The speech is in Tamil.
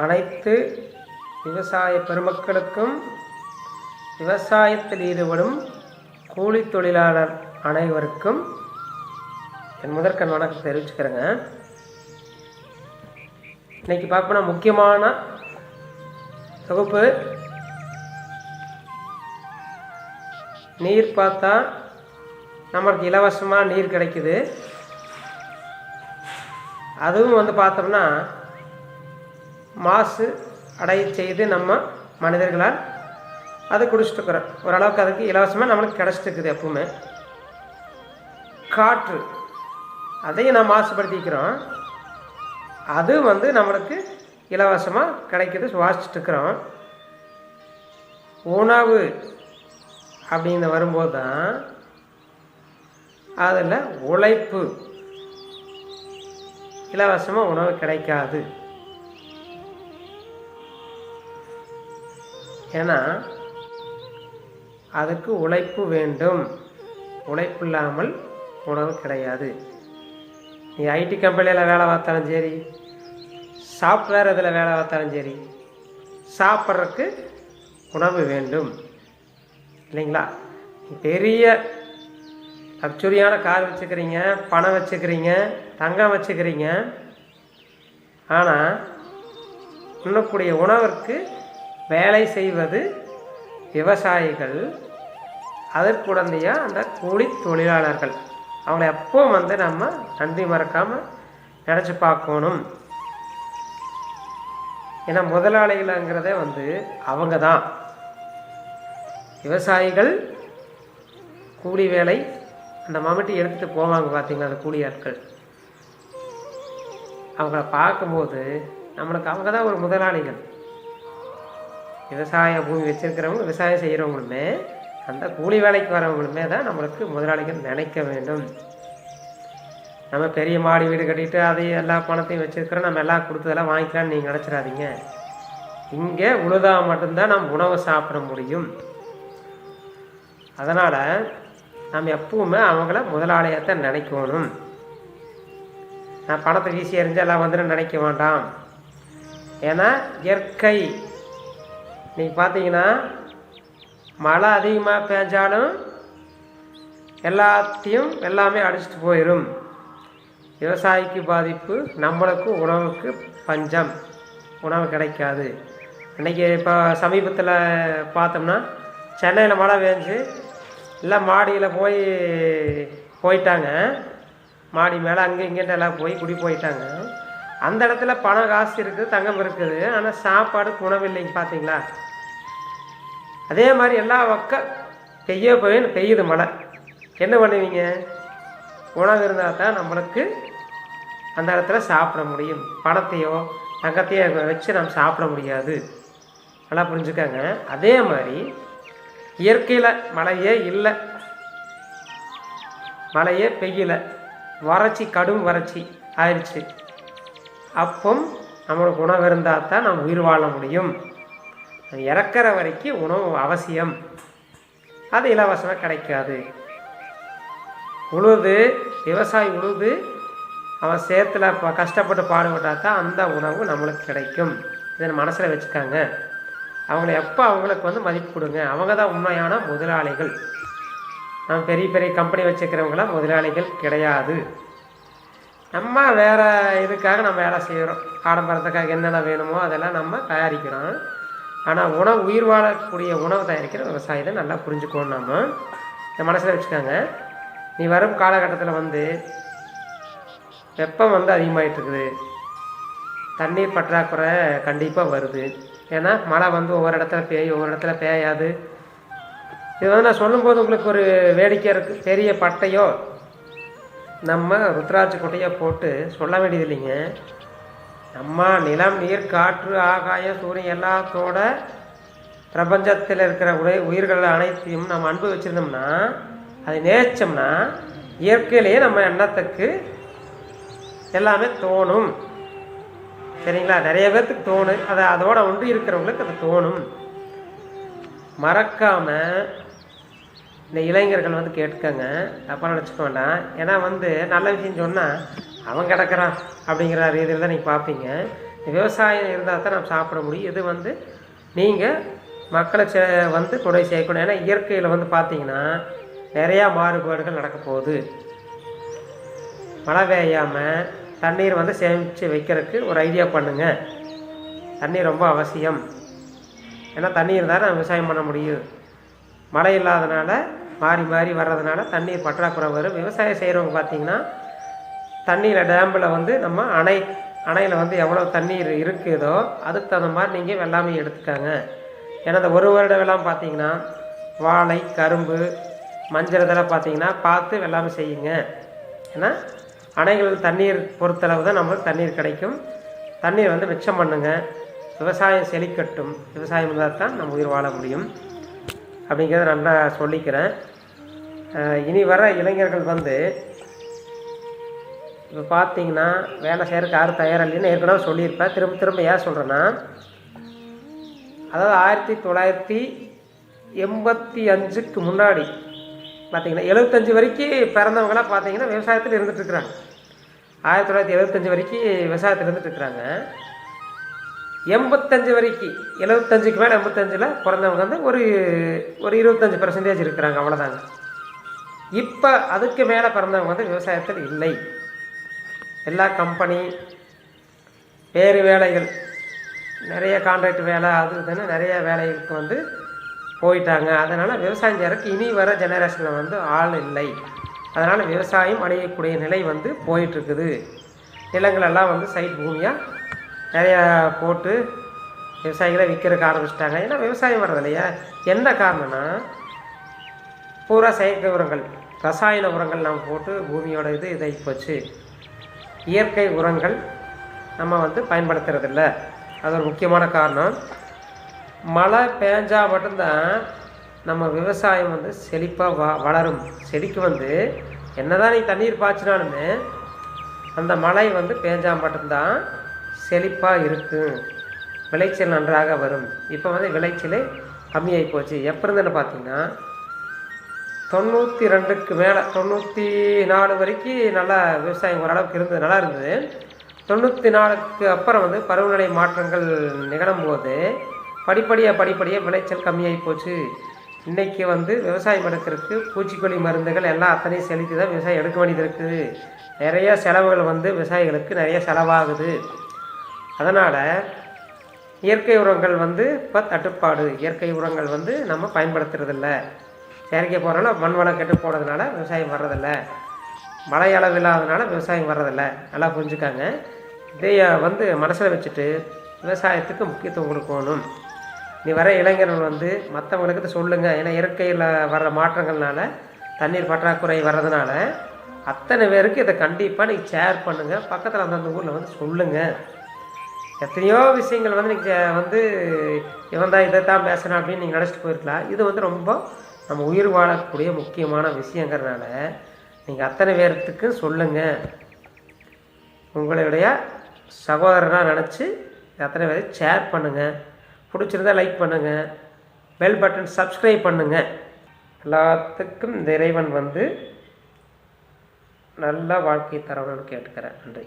அனைத்து விவசாய பெருமக்களுக்கும் விவசாயத்தில் ஈடுபடும் கூலி தொழிலாளர் அனைவருக்கும் என் முதற்கண் வணக்கம் தெரிவிச்சுக்கிறேங்க. இன்னைக்கு பார்ப்போம்னா முக்கியமான தொகுப்பு. நீர் பார்த்தா நமக்கு இலவசமாக நீர் கிடைக்குது. அதுவும் வந்து பார்த்தோம்னா மாசு அடைய செய்து நம்ம மனிதர்களால் அதை குடிச்சிட்டுருக்குறோம். ஓரளவுக்கு அதுக்கு இலவசமாக நம்மளுக்கு கிடச்சிட்டுருக்குது எப்பவுமே. காற்று அதையும் நான் மாசுபடுத்திக்கிறோம். அது வந்து நம்மளுக்கு இலவசமாக கிடைக்கிது சுவாசிச்சுட்டுருக்குறோம். உணவு அப்படின்னு வரும்போது தான் அதில் உழைப்பு. இலவசமாக உணவு கிடைக்காது. ஏன்னா அதுக்கு உழைப்பு வேண்டும். உழைப்பு இல்லாமல் உணவு கிடையாது. நீ ஐடி கம்பெனியில் வேலை பார்த்தாலும் சரி சாஃப்ட்வேர் இதில் வேலை பார்த்தாலும் சரி சாப்பிட்றதுக்கு உணவு வேண்டும். இல்லைங்களா? பெரிய லக்ஸுரியான கார் வச்சுக்கிறீங்க பணம் வச்சுக்கிறீங்க தங்கம் வச்சுக்கிறீங்க. ஆனால் உண்ணக்கூடிய உணவிற்கு வேலை செய்வது விவசாயிகள் அதற்குடந்தைய அந்த கூலி தொழிலாளர்கள். அவங்கள எப்போ வந்து நம்ம நன்றி மறக்காமல் நினச்சி பார்க்கணும். ஏன்னா முதலாளிகளுங்கிறதே வந்து அவங்க தான் விவசாயிகள் கூலி வேலை அந்த மமிட்டி எடுத்துகிட்டு போவாங்க பார்த்தீங்களா அந்த கூலி ஆட்கள் அவங்கள பார்க்கும்போது நம்மளுக்கு அவங்க தான் ஒரு முதலாளிகள். விவசாய பூமி வச்சிருக்கிறவங்க விவசாயம் செய்கிறவங்களுமே அந்த கூலி வேலைக்கு வரவங்களுமே தான் நம்மளுக்கு முதலாளிகள் நினைக்க வேண்டும். நம்ம பெரிய மாடி வீடு கட்டிட்டு அதையும் எல்லா பணத்தையும் வச்சிருக்கிறோம் நம்ம எல்லாம் கொடுத்ததெல்லாம் வாங்கிக்கலாம்னு நீங்கள் நினச்சிடாதீங்க. இங்கே உழுதா மட்டும்தான் நம்ம உணவு சாப்பிட முடியும். அதனால் நம்ம எப்பவுமே அவங்கள முதலாளியத்தை நினைக்கணும். நான் பணத்தை வீசி எறிஞ்சு எல்லாம் வந்துடும் நினைக்க வேண்டாம். ஏன்னா இயற்கை இன்றைக்கி பார்த்தீங்கன்னா மழை அதிகமாக பேஞ்சாலும் எல்லாத்தையும் எல்லாமே அடிச்சிட்டு போயிடும் விவசாயிக்கு பாதிப்பு நம்மளுக்கு உணவுக்கு பஞ்சம். உணவு கிடைக்காது. இன்றைக்கி இப்போ சமீபத்தில் பார்த்தோம்னா சென்னையில் மழை பெஞ்சு எல்லாம் மாடியில் போய் போயிட்டாங்க. மாடி மேலே அங்கே இங்கேன்ட்டு எல்லாம் போய் குடி போயிட்டாங்க. அந்த இடத்துல பணம் காசு இருக்குது தங்கம் இருக்குது. ஆனால் சாப்பாடு உணவு இல்லைங்க பார்த்தீங்களா அதே மாதிரி எல்லா பக்கம் பெய்ய போய் பெய்யுது மழை. என்ன பண்ணுவீங்க? உணவு இருந்தால் தான் நம்மளுக்கு அந்த இடத்துல சாப்பிட முடியும். பணத்தையோ தங்கத்தையோ வச்சு நம்ம சாப்பிட முடியாது. நல்லா புரிஞ்சுக்கங்க. அதே மாதிரி இயற்கையில் மழையே இல்லை. மழையே பெய்யல. வறட்சி கடும் வறட்சி ஆயிடுச்சு. அப்போ நம்மளுக்கு உணவு இருந்தால் தான் நம்ம உயிர் வாழ முடியும். இறக்கிற வரைக்கும் உணவு அவசியம். அது இலவசமாக கிடைக்காது. உழுது விவசாயி உழுது அவன் சேத்துல கஷ்டப்பட்டு பாடுபட்டால் தான் அந்த உணவு நம்மளுக்கு கிடைக்கும். இதை மனசில் வச்சுக்காங்க. அவங்கள எப்போ அவங்களுக்கு வந்து மதிப்பு கொடுங்க? அவங்க தான் உண்மையான முதலாளிகள். நம்ம பெரிய பெரிய கம்பெனி வச்சுக்கிறவங்களாம் முதலாளிகள் கிடையாது. நம்ம வேறு இதுக்காக நம்ம வேலை செய்கிறோம் ஆடம்பரத்துக்காக என்னென்ன வேணுமோ அதெல்லாம் நம்ம தயாரிக்கிறோம். ஆனால் உணவு உயிர் வாழக்கூடிய உணவு தயாரிக்கிற விவசாயத்தை நல்லா புரிஞ்சுக்கணும் நம்ம இந்த மனசில் வச்சுக்கோங்க. நீ வரும் காலகட்டத்தில் வந்து வெப்பம் வந்து அதிகமாயிட்டு இருக்குது. தண்ணீர் பற்றாக்குறை கண்டிப்பாக வருது. ஏன்னா மழை வந்து ஒவ்வொரு இடத்துல பெய்யும் ஒவ்வொரு இடத்துல பெய்யாது. இது வந்து நான் சொல்லும்போது உங்களுக்கு ஒரு வேடிக்கை இருக்குது பெரிய பட்டையோ நம்ம ருத்ராட்ச கொட்டையோ போட்டு சொல்ல வேண்டியது இல்லைங்க நம்ம நிலம் நீர் காற்று ஆகாயம் சூரியன் எல்லாத்தோட பிரபஞ்சத்தில் இருக்கிற உடை உயிர்கள் அனைத்தையும் நம்ம அன்பு வச்சுருந்தோம்னா அதை நேச்சோம்னா இயற்கையிலேயே நம்ம எண்ணத்துக்கு எல்லாமே தோணும். சரிங்களா? நிறைய பேர்த்துக்கு தோணும் அதை அதோட ஒன்றி இருக்கிறவங்களுக்கு அது தோணும். மறக்காமல் இந்த இளைஞர்கள் வந்து கேட்டுக்கோங்க. தப்பாக நினச்சிக்க வேண்டாம். ஏன்னா வந்து நல்ல விஷயம் சொன்னால் அவன் கிடக்குறான் அப்படிங்கிற ரீதியில் தான் நீங்கள் பார்ப்பீங்க. விவசாயம் இருந்தால் தான் நம்ம சாப்பிட முடியும். இது வந்து நீங்கள் மக்களை சே வந்து கொடை சேர்க்கணும். ஏன்னா இயற்கையில் வந்து பார்த்தீங்கன்னா நிறையா மாறுபாடுகள் நடக்க போகுது. மழை பெய்யாமல் தண்ணீர் வந்து சேமித்து வைக்கிறதுக்கு ஒரு ஐடியா பண்ணுங்கள் தண்ணி ரொம்ப அவசியம். ஏன்னா தண்ணி இருந்தால் தான் விவசாயம் பண்ண முடியும். மழை இல்லாதனால மாறி மாறி வர்றதுனால தண்ணீர் பற்றாக்குறை வரும். விவசாயம் செய்கிறவங்க பார்த்தீங்கன்னா தண்ணியில் டேம்பில் வந்து நம்ம அணை அணையில் வந்து எவ்வளோ தண்ணீர் இருக்குதோ அதுக்கு தகுந்த மாதிரி நீங்கள் வெள்ளாமை எடுத்துக்காங்க. ஏன்னா இந்த ஒரு வருட வெள்ளாமை பார்த்தீங்கன்னா வாழை கரும்பு மஞ்சள் இதெல்லாம் பார்த்தீங்கன்னா பார்த்து வெள்ளாமை செய்யுங்க. ஏன்னா அணைகள் தண்ணீர் பொறுத்தளவு தான் நம்மளுக்கு தண்ணீர் கிடைக்கும். தண்ணீர் வந்து மிச்சம் பண்ணுங்க. விவசாயம் செழிக்கட்டும். விவசாயம் இருந்தால் தான் நம்ம உயிர் வாழ முடியும். அப்படிங்கிறத நல்லா சொல்லிக்கிறேன். இனி வர இளைஞர்கள் வந்து இப்போ பார்த்தீங்கன்னா வேலை செய்கிறதுக்கு யாரும் தயாராக இல்லைன்னு ஏற்கனவே சொல்லியிருப்பேன். திரும்ப திரும்ப ஏன் சொல்கிறேன்னா அதாவது ஆயிரத்தி தொள்ளாயிரத்தி எண்பத்தி அஞ்சுக்கு முன்னாடி பார்த்தீங்கன்னா எழுபத்தஞ்சு வரைக்கும் பிறந்தவங்களாம் பார்த்தீங்கன்னா விவசாயத்தில் இருந்துகிட்ருக்குறாங்க ஆயிரத்தி தொள்ளாயிரத்தி எழுபத்தஞ்சு வரைக்கும் விவசாயத்தில் இருந்துகிட்ருக்குறாங்க எண்பத்தஞ்சு வரைக்கும் எழுபத்தஞ்சுக்கு மேலே எண்பத்தஞ்சில் பிறந்தவங்க வந்து ஒரு ஒரு இருபத்தஞ்சி பர்சன்டேஜ் இருக்கிறாங்க. அவ்வளோதாங்க இப்போ அதுக்கு மேலே பிறந்தவங்க வந்து விவசாயத்தில் இல்லை. எல்லா கம்பெனி வேறு வேலைகள் நிறைய கான்ட்ராக்ட் வேலை அது இதுன்னு நிறைய வேலைகளுக்கு வந்து போயிட்டாங்க. அதனால் விவசாயம் செய்கிறதுக்கு இனி வர ஜெனரேஷனில் வந்து ஆள் இல்லை. அதனால் விவசாயம் அடையக்கூடிய நிலை வந்து போயிட்டுருக்குது. நிலங்களெல்லாம் வந்து சைட் பூமியாக நிறையா போட்டு விவசாயிகளை விற்கிறதுக்கு ஆரம்பிச்சிட்டாங்க. ஏன்னா விவசாயம் வர்றது இல்லையா என்ன காரணம்னா பூரா செயற்கை உரங்கள். ரசாயன உரங்கள் நம்ம போட்டு பூமியோட இது இதாகி போச்சு. இயற்கை உரங்கள் நம்ம வந்து பயன்படுத்துறதில்ல. அது ஒரு முக்கியமான காரணம். மழை பேஞ்சால் மட்டும்தான் நம்ம விவசாயம் வந்து செழிப்பாக வ வளரும். செடிக்கு வந்து என்னதான் நீ தண்ணீர் பாய்ச்சினாலுமே அந்த மழை வந்து பேஞ்சால் மட்டும்தான் செழிப்பாக இருக்கும் விளைச்சல் நன்றாக வரும். இப்போ வந்து விளைச்சல் கம்மியாகி போச்சு. எப்போ இருந்துன்னு பார்த்தீங்கன்னா தொண்ணூற்றி ரெண்டுக்கு மேலே தொண்ணூற்றி நாலு வரைக்கும் நல்லா விவசாயம் ஓரளவுக்கு இருந்தது நல்லா இருந்தது. தொண்ணூற்றி நாலுக்கு அப்புறம் வந்து பருவநிலை மாற்றங்கள் நிகழும்போது படிப்படியாக படிப்படியாக விளைச்சல் கம்மியாகி போச்சு. இன்றைக்கி வந்து விவசாயம் எடுக்கிறதுக்கு பூச்சிக்கொல்லி மருந்துகள் எல்லாம் அத்தனையும் செலுத்தி தான் விவசாயம் எடுக்க வேண்டியது இருக்குது. நிறைய செலவுகள் வந்து விவசாயிகளுக்கு நிறைய செலவாகுது. அதனால் இயற்கை உரங்கள் வந்து இப்போ தட்டுப்பாடு. இயற்கை உரங்கள் வந்து நம்ம பயன்படுத்துறதில்ல. செயற்கை போகிறனால மண் வளம் கெட்டு போனதுனால விவசாயம் வர்றதில்லை. மழை அளவு இல்லாதனால விவசாயம் வர்றதில்லை. நல்லா புரிஞ்சுக்காங்க. இதைய வந்து மனசில் வச்சுட்டு விவசாயத்துக்கு முக்கியத்துவம் கொடுக்கணும். நீ வர இளைஞர்கள் வந்து மற்றவங்களுக்கு சொல்லுங்கள் ஏன்னா இயற்கையில் வர்ற மாற்றங்கள்னால தண்ணீர் பற்றாக்குறை வர்றதுனால அத்தனை பேருக்கு இதை கண்டிப்பாக நீங்கள் ஷேர் பண்ணுங்கள் பக்கத்தில் அந்தந்த ஊரில் வந்து சொல்லுங்கள் எத்தனையோ விஷயங்கள் வந்து நீங்கள் வந்து இவன் தான் இதை தான் பேசுகிறேன் அப்படின்னு நீங்கள் நினச்சிட்டு போயிருக்கலாம். இது வந்து ரொம்ப நம்ம உயிர் வாழக்கூடிய முக்கியமான விஷயங்கிறதுனால நீங்கள் அத்தனை பேர்த்துக்கு சொல்லுங்கள் உங்களுடைய சகோதரனாக நினச்சி அத்தனை பேரை ஷேர் பண்ணுங்கள் பிடிச்சிருந்தா லைக் பண்ணுங்கள் பெல் பட்டன் சப்ஸ்கிரைப் பண்ணுங்கள் எல்லாத்துக்கும் இந்த இறைவன் வந்து நல்ல வாழ்க்கை தரணும்னு கேட்டுக்கிறேன். நன்றி.